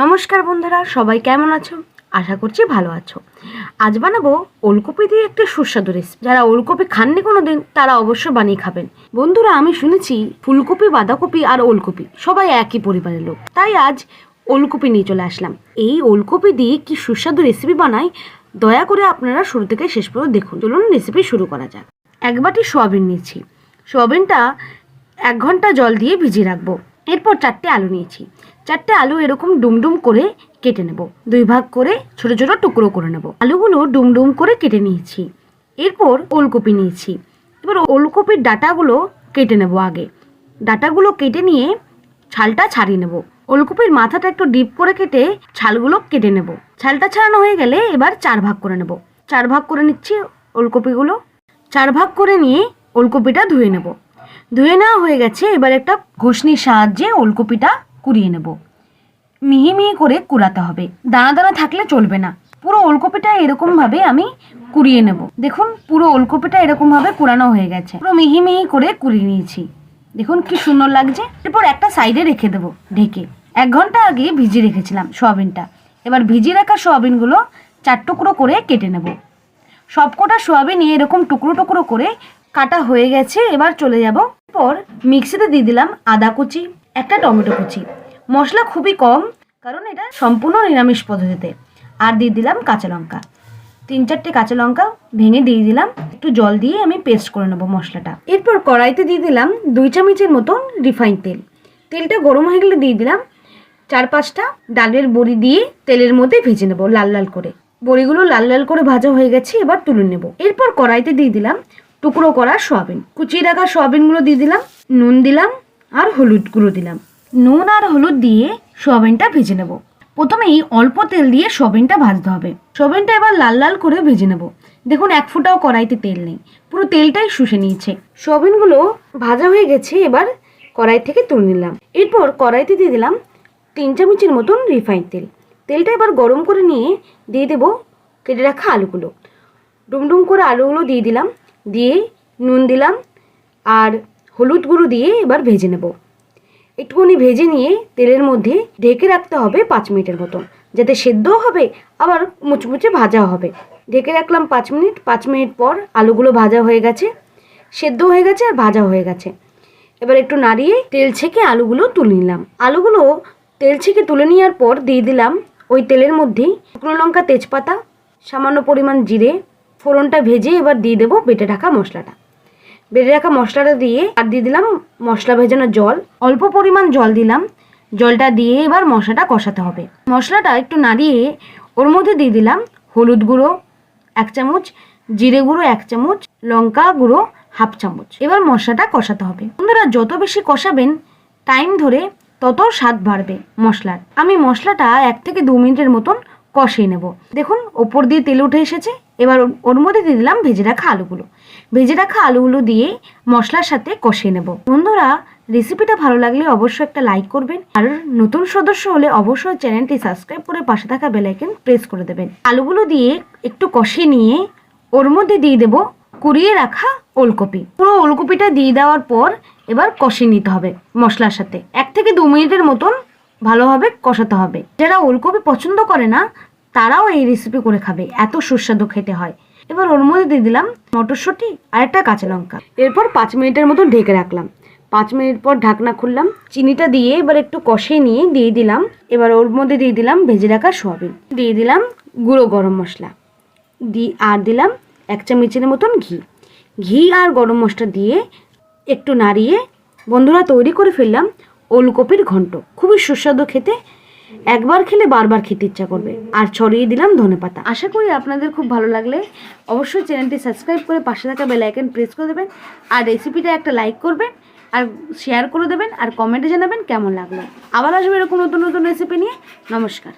নমস্কার বন্ধুরা, সবাই কেমন আছো? আশা করছি ভালো আছো। আজ বানাবো ওলকপি দিয়ে একটা সুস্বাদু রেসিপি যারা ওলকপি খাননি কোনো দিন তারা অবশ্য বানিয়ে খাবেন। বন্ধুরা, আমি শুনেছি ফুলকপি, বাঁধাকপি আর ওলকপি সবাই একই পরিবারের লোক। তাই আজ ওলকপি নিয়ে চলে আসলাম। এই ওলকপি দিয়ে কি সুস্বাদু রেসিপি বানাই, দয়া করে আপনারা শুরু থেকে শেষ পর্যন্ত দেখুন। চলুন রেসিপি শুরু করা যাক। এক বাটি সোয়াবিন নিয়েছি। সোয়াবিনটা এক ঘণ্টা জল দিয়ে ভিজিয়ে রাখব। এরপর চারটে আলু নিয়েছি। চারটে আলু এরকম ডুমডুম করে কেটে নেব। দুই ভাগ করে ছোট ছোট টুকরো করে নেব। আলুগুলো ডুমডুম করে কেটে নিয়েছি। এরপর ওলকপি নিয়েছি। এবার ওলকপির ডাটাগুলো কেটে নেব আগে। ডাটাগুলো কেটে নিয়ে ছালটা ছাড়িয়ে নেব। ওলকপির মাথাটা একটু ডিপ করে কেটে ছালগুলো কেটে নেব। ছালটা ছাড়ানো হয়ে গেলে এবার চার ভাগ করে নেব। চার ভাগ করে নিচ্ছি ওলকপিগুলো। চার ভাগ করে নিয়ে ওলকপিটা ধুয়ে নেব। ধুয়ে নেওয়া হয়ে গেছে, এবার একটা ঘষনির সাহায্যে ওলকপিটা কুড়িয়ে নেব। মিহি মিহি করে কুড়াতে হবে। দানা দানা থাকলে চলবে না। পুরো ওলকপিটা এরকমভাবে আমি কুড়িয়ে নেব। দেখুন, পুরো ওলকপিটা এরকমভাবে কুড়ানো হয়ে গেছে। পুরো মিহি মিহি করে কুড়িয়ে নিয়েছি। দেখুন কি সুন্দর লাগছে। এরপর একটা সাইডে রেখে দেবো, ঢেকে। এক ঘণ্টা আগে ভিজিয়ে রেখেছিলাম সোয়াবিনটা। এবার ভিজিয়ে রাখা সোয়াবিনগুলো চার টুকরো করে কেটে নেব। সবকটা সোয়াবিন এরকম টুকরো টুকরো করে কাটা হয়ে গেছে। এবার চলে যাব পর মিক্সিতে দিয়ে দিলাম আদা কুচি, একটা টমেটো কুচি। মশলা খুবই কম, কারণ এটা সম্পূর্ণ নিরামিষ পদ্ধতিতে। আর দিয়ে দিলাম কাঁচা লঙ্কা। তিন চারটে কাঁচা লঙ্কা ভেঙে দিয়ে দিলাম। একটু জল দিয়ে আমি পেস্ট করে নেব মশলাটা। এরপর কড়াইতে দিয়ে দিলাম দুই চামচের মতন রিফাইন তেল। তেলটা গরম হয়ে গেলে দিয়ে দিলাম চার পাঁচটা ডালের বড়ি দিয়ে তেলের মধ্যে ভেজে নেব লাল লাল করে। বড়িগুলো লাল লাল করে ভাজা হয়ে গেছে, এবার তুলে নেব। এরপর কড়াইতে দিয়ে দিলাম টুকরো করা সয়াবিন। কুচিয়ে রাখা সয়াবিনগুলো দিয়ে দিলাম, নুন দিলাম আর হলুদ গুঁড়ো দিলাম। নুন আর হলুদ দিয়ে সয়াবিনটা ভেজে নেব। প্রথমেই অল্প তেল দিয়ে সয়াবিনটা ভাজতে হবে। সয়াবিনটা এবার লাল লাল করে ভেজে নেব। দেখুন, এক ফুটাও কড়াইতে তেল নেই। পুরো তেলটাই শুষে নিয়েছে। সয়াবিনগুলো ভাজা হয়ে গেছে, এবার কড়াই থেকে তুলে নিলাম। এরপর কড়াইতে দিয়ে দিলাম তিন চামচের মতন রিফাইন তেল। তেলটা এবার গরম করে নিয়ে দিয়ে দেবো কেটে রাখা আলুগুলো। ডুমডুম করে আলুগুলো দিয়ে দিলাম। দিয়ে নুন দিলাম আর হলুদ গুঁড়ো দিয়ে এবার ভেজে নেব। একটুখানি ভেজে নিয়ে তেলের মধ্যে ঢেকে রাখতে হবে পাঁচ মিনিটের মতন, যাতে সেদ্ধও হবে, আবার মুচমুচে ভাজাও হবে। ঢেকে রাখলাম পাঁচ মিনিট পাঁচ মিনিট পর আলুগুলো ভাজা হয়ে গেছে, সেদ্ধ হয়ে গেছে আর ভাজা হয়ে গেছে। এবার একটু নাড়িয়ে তেল ছেঁকে আলুগুলো তুলে নিলাম। আলুগুলো তেল ছেঁকে তুলে নেওয়ার পর দিয়ে দিলাম ওই তেলের মধ্যেই শুকনো লঙ্কা তেজপাতা, সামান্য পরিমাণ জিরে ফোড়নটা ভেজে এবার দিয়ে দেবো বেটে রাখা মশলাটা। বেটে রাখা মশলাটা দিয়ে আর দিয়ে দিলাম মশলা ভেজানো জল। অল্প পরিমাণ জল দিলাম। জলটা দিয়ে এবার মশলাটা কষাতে হবে। মশলাটা একটু নাড়িয়ে ওর মধ্যে দিয়ে দিলাম হলুদ গুঁড়ো এক চামচ, জিরে গুঁড়ো এক চামচ, লঙ্কা গুঁড়ো হাফ চামচ। এবার মশলাটা কষাতে হবে। বন্ধুরা, যত বেশি কষাবেন, টাইম ধরে তত স্বাদ বাড়বে মশলার। আমি মশলাটা এক থেকে দু মিনিটের মতন কষিয়ে নেব। দেখুন, ওপর দিয়ে তেল উঠে এসেছে। এবার ওর- মধ্যে দিয়ে দিলাম ভেজে রাখা আলুগুলো। ভেজে রাখা আলুগুলো দিয়ে মশলার সাথে কষিয়ে নেব। বন্ধুরা, রেসিপিটা ভালো লাগলে অবশ্যই একটা লাইক করবেন। আর নতুন সদস্য হলে অবশ্যই চ্যানেলটি সাবস্ক্রাইব করে পাশে থাকা বেলাইকন প্রেস করে দেবেন। আলুগুলো দিয়ে একটু কষিয়ে নিয়ে ওর মধ্যে দিয়ে দেবো কুড়িয়ে রাখা ওলকপি। পুরো ওলকপিটা দিয়ে দেওয়ার পর এবার কষিয়ে নিতে হবে মশলার সাথে। এক থেকে দু মিনিটের মতন ভালোভাবে কষাতে হবে। যারা ওলকপি পছন্দ করে না, তারাও এই রেসিপি করে খাবে। এত সুস্বাদু খেতে হয়। এবার ওর মধ্যে দিয়ে দিলাম মটরশুঁটি আর একটা কাঁচা লঙ্কা। এরপর পাঁচ মিনিটের মতো ঢেকে রাখলাম। পাঁচ মিনিট পর ঢাকনা খুললাম। চিনিটা দিয়ে এবার একটু কষিয়ে নিয়ে দিয়ে দিলাম। এবার ওর মধ্যে দিয়ে দিলাম ভেজে রাখা সোয়াবিন। দিয়ে দিলাম গুঁড়ো গরম মশলা। দি, আর দিলাম এক চামচের মতন ঘি। ঘি আর গরম মশলা দিয়ে একটু নাড়িয়ে বন্ধুরা তৈরি করে ফেললাম ওলকপির ঘন্ট। খুবই সুস্বাদু খেতে। একবার খেলে বারবার খেতে ইচ্ছা করবে। আর ছড়িয়ে দিলাম ধনে পাতা। আশা করি আপনাদের খুব ভালো লাগলে। অবশ্যই চ্যানেলটি সাবস্ক্রাইব করে পাশে থাকা বেলাইকেন প্রেস করে দেবেন। আর রেসিপিটা একটা লাইক করবেন আর শেয়ার করে দেবেন। আর কমেন্টে জানাবেন কেমন লাগল। আবার আসবে এরকম নতুন নতুন রেসিপি নিয়ে। নমস্কার।